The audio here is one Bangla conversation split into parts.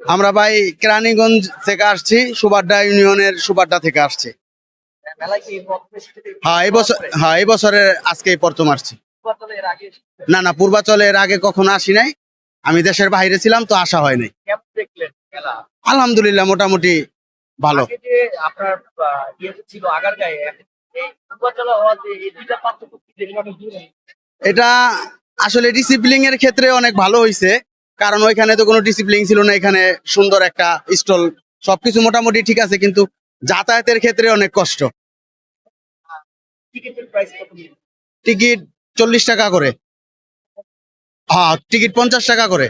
আমরা ভাই কেরানীগঞ্জ থেকে আসছি সুবাড্ডা ইউনিয়নের সুবাড্ডা থেকে আসছি? হ্যাঁ এই বছর হ্যাঁ এই বছরের আজকে প্রথম আসছি। পূর্বাচলে এর। না না পূর্বাচলের আগে কখনো আসি নাই। আমি দেশের বাইরে ছিলাম তো আসা হয় নাই। আলহামদুলিল্লাহ মোটামুটি ভালো। আগে যে আপনার আহ, ইয়েতে ছিল আগারগাঁয়ে এখন এই পূর্বাচলে হওয়া যে এই দুইটা পার্থক্য কি দেখলাম দূরে এটা আসলে ডিসিপ্লিন এর ক্ষেত্রে অনেক ভালো হয়েছে কারণ ওইখানে তো কোনো ডিসিপ্লিন ছিল না এখানে সুন্দর একটা স্টল সবকিছু মোটামুটি ঠিক আছে কিন্তু যাতায়াতের ক্ষেত্রে অনেক কষ্ট। টিকিট চল্লিশ টাকা করে। হ্যাঁ টিকিট পঞ্চাশ টাকা করে।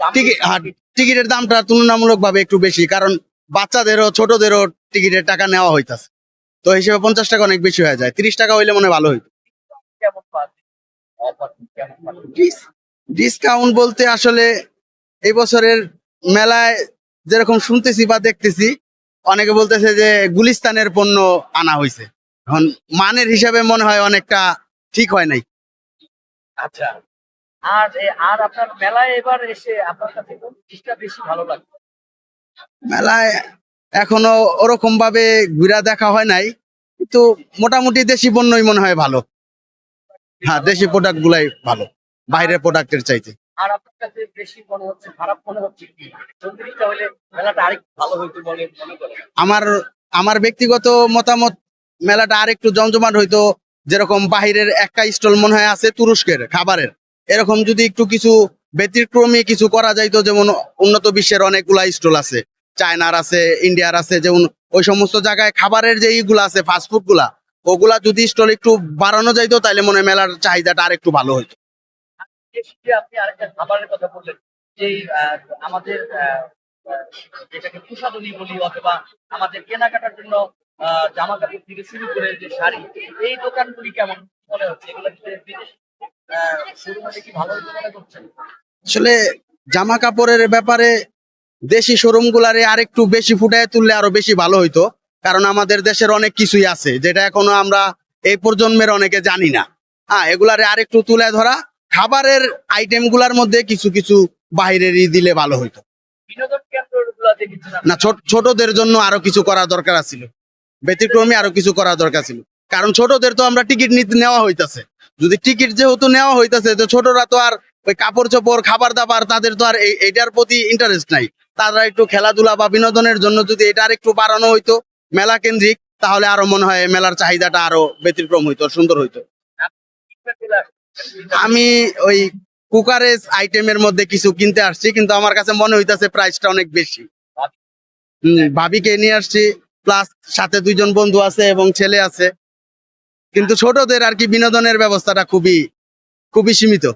টিকিট হ্যাঁ টিকিটের দামটা তুলনামূলক ভাবে একটু বেশি কারণ বাচ্চাদেরও ছোটদেরও টিকিটের টাকা নেওয়া হইতাছে। তো হিসেবে পঞ্চাশ টাকা অনেক বেশি হয়ে যায় তিরিশ টাকা হইলে মনে হয় ভালো হইতো। ডিসকাউন্ট বলতে আসলে এই বছরের মেলায় যেরকম শুনতেছি বা দেখতেছি অনেকে বলতেছে যে গুলিস্তানের পণ্য আনা হয়েছে এখন মানের হিসাবে মনে হয় অনেকটা ঠিক হয় নাই। আচ্ছা। আর আর আপনার মেলায় এবার এসে আপনার কাছে কোন জিনিসটা বেশি ভালো লাগে? মেলায় এখনও ওরকম ভাবে ঘুরা দেখা হয় নাই কিন্তু মোটামুটি দেশি পণ্যই মনে হয় ভালো। হ্যাঁ দেশি প্রোডাক্ট গুলাই ভালো। বাইরের প্রোডাক্টের চাইতে। আর আপনার কাছে বেশি মনে হচ্ছে খারাপ মনে হচ্ছে কি? চন্দ্রিকা হলে মেলাটা আরেকটু ভালো হইতো বলে মনে করেন? আমার আমার ব্যক্তিগত মতামত মেলাটা আর একটু জমজমাট হইতো যেরকম বাহিরের একটা স্টল মনে হয় আছে তুরস্কের খাবারের। এরকম যদি একটু কিছু ব্যতিক্রমী কিছু করা যাইতো যেমন উন্নত বিশ্বের অনেকগুলা স্টল আছে। চায়নার আছে ইন্ডিয়ার আছে যেমন ওই সমস্ত জায়গায় খাবারের যে ইগুলা আছে ফাস্টফুডগুলা ওগুলা যদি স্টল একটু বাড়ানো যাইতো তাহলে মনে হয় মেলার চাহিদাটা আর একটু ভালো হইতো। আপনি আরেকটা খাবারের কথা বললেন যে আমাদের যেটাকে প্রসাদনী বলি অথবা আমাদের কেনাকাটার জন্য জামা কাপড় থেকে শুরু করে যে শাড়ি, এই দোকানগুলি কেমন মনে হচ্ছে? এগুলো কি ভালো মনে করছেন? আসলে জামা কাপড়ের ব্যাপারে দেশি শোরুম গুলারে আরেকটু বেশি ফুটায় তুললে আরও বেশি ভালো হইতো, কারণ আমাদের দেশের অনেক কিছুই আছে, যেটা এখনও আমরা এই প্রজন্মের অনেকে জানি না। হ্যাঁ এগুলারে আরেকটু তুলে ধরা খাবারের আইটেমগুলার মধ্যে কিছু কিছু বাইরেরই দিলে ভালো হইতো? না ছোটদের জন্য আরও কিছু করা দরকার ছিল ব্যতিক্রমী আরও কিছু করা দরকার ছিল। কারণ ছোটদের তো আমরা টিকিট নিতে নেওয়া হইতাছে। যদি টিকিট যেহেতু নেওয়া হইতাছে তো ছোটরা তো আর ওই কাপড় চোপড় খাবার দাবার তাদের তো আর এইটার প্রতি ইন্টারেস্ট নাই। তারা একটু খেলাধুলা বা বিনোদনের জন্য যদি এটা আর একটু বাড়ানো হইতো মেলা কেন্দ্রিক তাহলে আরও মনে হয় মেলার চাহিদাটা আরও ব্যতিক্রম হইতো সুন্দর হইতো। আমি ওই কুকারের আইটেমের মধ্যে কিছু কিনতে আসছি, কিন্তু আমার কাছে মনে হইতেছে প্রাইসটা অনেক বেশি। ভাবিকে নিয়ে আসছি প্লাস সাথে দুইজন বন্ধু আছে এবং ছেলে আছে। কিন্তু ছোটদের আর কি বিনোদনের ব্যবস্থাটা খুবই খুবই সীমিত।